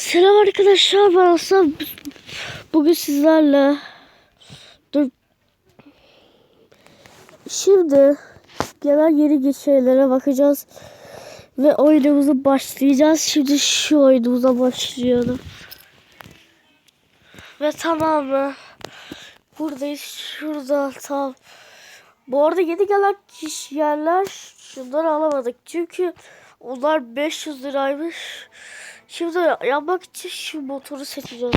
Selam arkadaşlar ben Aslan. Bugün sizlerle dur şimdi gelen yeni şeylere bakacağız ve oyunumuza başlayacağız. Şimdi şu oyunumuza başlayalım. Ve tamam mı? Buradayız. Şurada tam. Bu arada yeni gelen kişi yerler şunları alamadık. Çünkü onlar 500 liraymış. Şimdi yapmak için şu motoru seçeceğiz.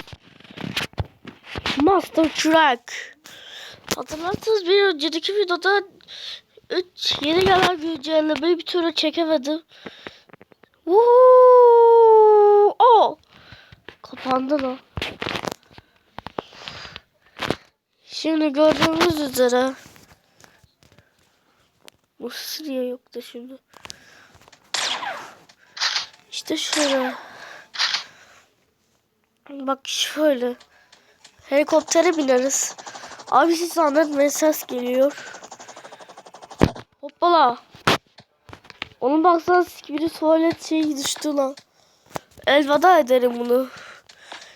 Master Truck. Hatırlarsınız bir önceki videoda 3 yeni gelen güncellemeyi bir türlü çekemedim. Woo! Oh! Kapandı lan. Şimdi gördüğünüz üzere bu niye yoktu şimdi? İşte şöyle. Bak şöyle. Helikoptere bineriz. Abi siz anlatmayın ses geliyor. Hoppala. Onun baksana biri tuvalet şeyi düştü lan. Elveda ederim bunu.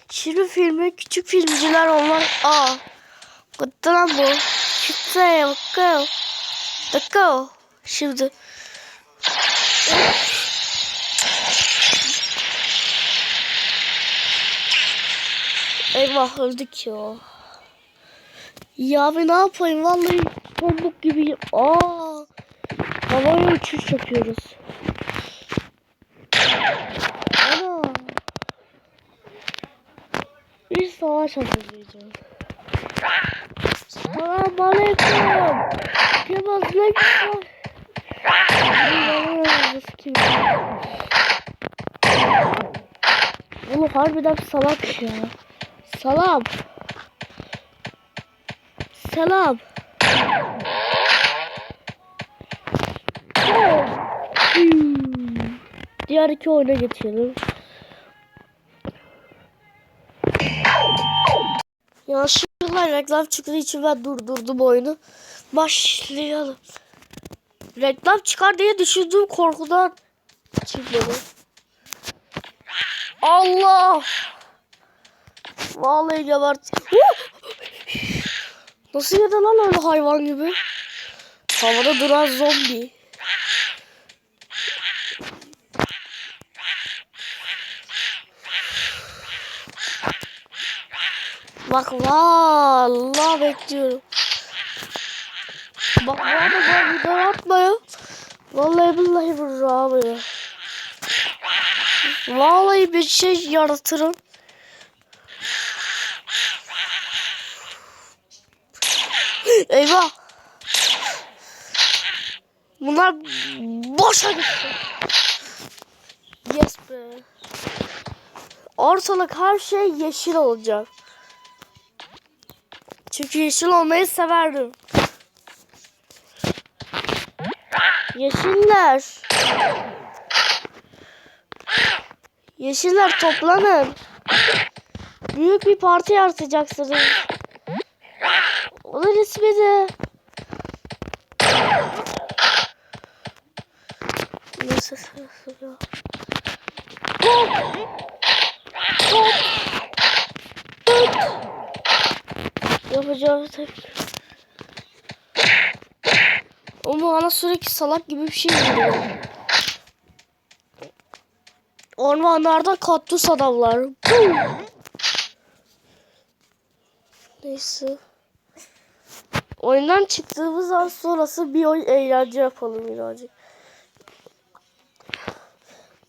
Şimdi filmi küçük filmciler onlar. Aa. Gitti lan bu. Gitti. Bakalım. Bakalım. Şimdi. Eyvah öldük ya. Ya abi ne yapayım vallahi pamuk gibi. Aa. Havaya uçuş yapıyoruz. Ana. Bir savaş hazırlayacağız. Selam aleyküm. Kim aleyküm. Kim? Oğlum harbiden salak ya. Salam. Selam. Diğer iki oyuna geçelim. Yanlışlıkla reklam çıktığı için ben durdurdum oyunu. Başlayalım. Reklam çıkar diye düşündüğüm korkudan çıkmadı. Allah! Vallahi gebert. Nasıl yedi lan öyle hayvan gibi? Havada duran zombi. Bak vallahi bekliyorum. Bak bu arada ben video atmıyor. Vallahi billahi bravo ya. Vallahi bir şey yaratırım. Eyvah. Bunlar boşa gitti. Yes be. Ortalık her şey yeşil olacak. Çünkü yeşil olmayı severdim. Yeşiller. Yeşiller toplanın. Büyük bir parti yaratacaksınız. Onun ismi de. Neyse sırası yok. Hop! Hop! Hop! Yapacağım tek. Ama bana sürekli salak gibi bir şey geliyor. Ormanlarda kaktüs adamlar. Neyse. Oyundan çıktığımız an sonrası bir oyun eğlence yapalım birazcık.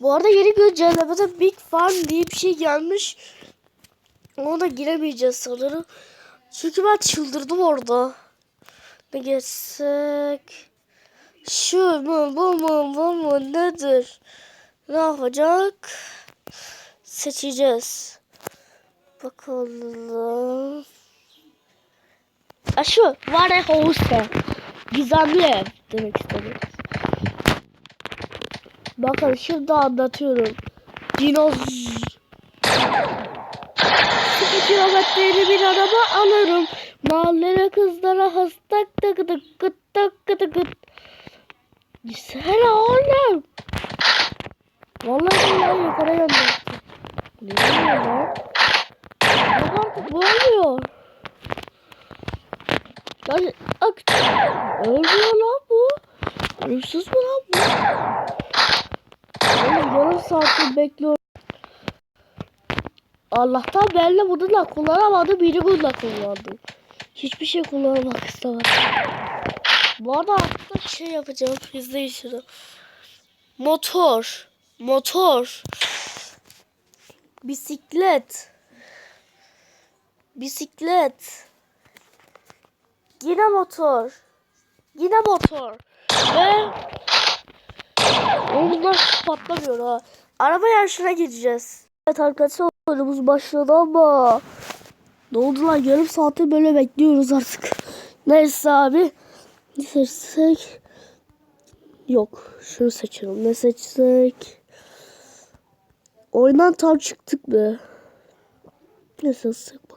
Bu arada yeni güncellemede Big Farm diye bir şey gelmiş. Ona da giremeyeceğiz sanırım. Çünkü ben çıldırdım orada. Ne geçsek? Şu mu bu mu bu mu nedir? Ne yapacak? Seçeceğiz. Bakalım. Ha şu Warehouse. Gizemli ev demek istedim. Bakın şimdi anlatıyorum. Dinoz. 2 kilometrelik bir araba alırım. Mahallede kızlara hastak takıdık kıt tak kıt kıt. Sen oğlum. Vallahi billahi yukarı gönderdim. Ne oluyor lan? Bak artık bağırıyor. Lan ak ölmüyor lan bu. Ölümsüz mü lan bu? Oğlum yarım saattir bekliyorum. Allah'tan benle bunu da kullanamadım. Biri bunu da kullandım. Hiçbir şey kullanmak istemedim. Bu arada aslında şey yapacağım. İzleyin şunu. Motor. Motor. Bisiklet. Bisiklet. Yine motor. Yine motor. Ve bunlar patlamıyor ha. Araba yarışına gireceğiz. Evet arkadaşlar oyunumuz başladı ama ne oldu lan yarım saati böyle bekliyoruz artık. Neyse abi. Ne seçsek? Yok. Şunu seçelim. Ne seçsek? Oyundan tam çıktık be. Ne seçsek.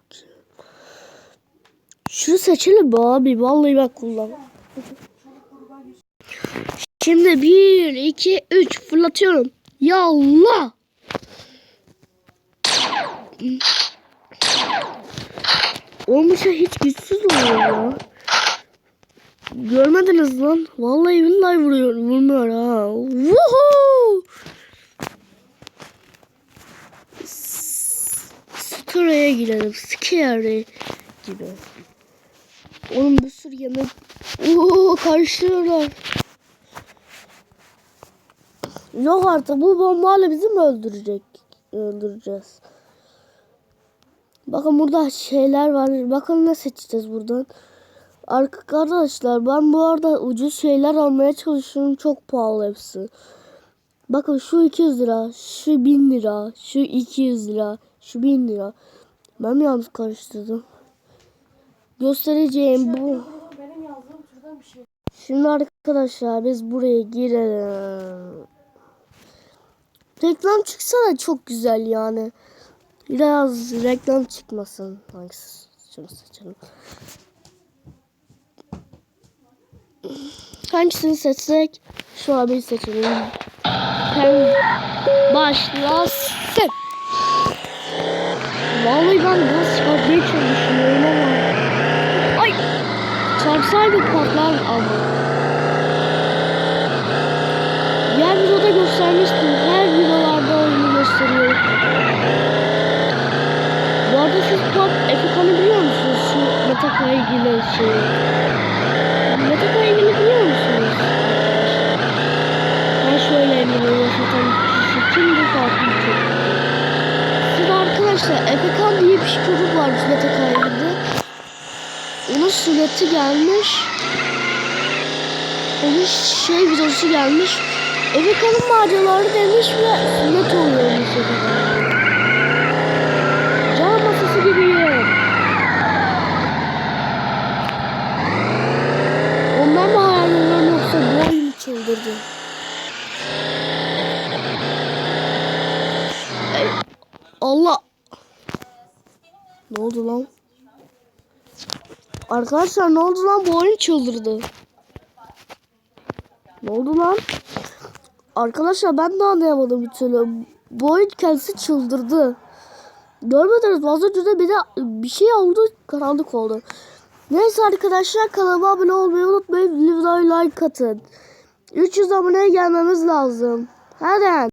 Şunu seçelim abi? Vallahi ben kullanmam. Şimdi bir, iki, üç fırlatıyorum. Ya Allah! Olmuşa hiç güçsüz oluyor ya. Görmediniz lan. Vallahi billahi vuruyor. Vurmuyor ha. Woohoo! Skara'ya girelim. Scary gibi. Oğlum bir sürü yemek. Oo karıştırıyorlar. Yok artık bu bombayla bizi mi öldürecek? Öldüreceğiz. Bakın burada şeyler var. Bakın ne seçeceğiz buradan. Arkadaşlar ben bu arada ucuz şeyler almaya çalışıyorum. Çok pahalı hepsi. Bakın şu 200 lira, şu 1000 lira, şu 200 lira, şu 1000 lira. Ben mi yanlış karıştırdım? Göstereceğim bu. Şey. Şimdi arkadaşlar biz buraya girelim. Reklam çıksa da çok güzel yani. Biraz reklam çıkmasın. Hangisi? Şunu seçelim. Hangisini seçsek? Şu abi seçelim. Hem başlasın. Vallahi ben gaz çıkartmaya çalışıyorum ama. Ay! Patlar ama. Diğer videoda göstermiştim. Her videolarda oyunu gösteriyorum. Bu arada siz Pop Efekan'ı biliyor musunuz? Şu Metaka ilgili şey. Metaka ilgili biliyor musunuz? Ben şöyle eminim yaşatan kişi kimdi farklı bir çocuk. Siz arkadaşlar Efekan diye bir çocuk varmış Metaka ilgili. Onun sünneti gelmiş. Onun şey videosu gelmiş. Efekan'ın maceraları demiş ve sünnet oluyormuş Efekan. Can masası gibiyim. Ondan mı hayal yoksa bu oyunu çıldırdı? Allah. Ne oldu lan? Arkadaşlar ne oldu lan? Bu oyun çıldırdı. Ne oldu lan? Arkadaşlar ben de anlayamadım bir türlü. Bu oyun kendisi çıldırdı. Görmediniz? Az önce de bir, de bir şey oldu. Karanlık oldu. Neyse arkadaşlar kanalıma abone olmayı unutmayın. Videoya like atın. 300 aboneye gelmemiz lazım. Hadi.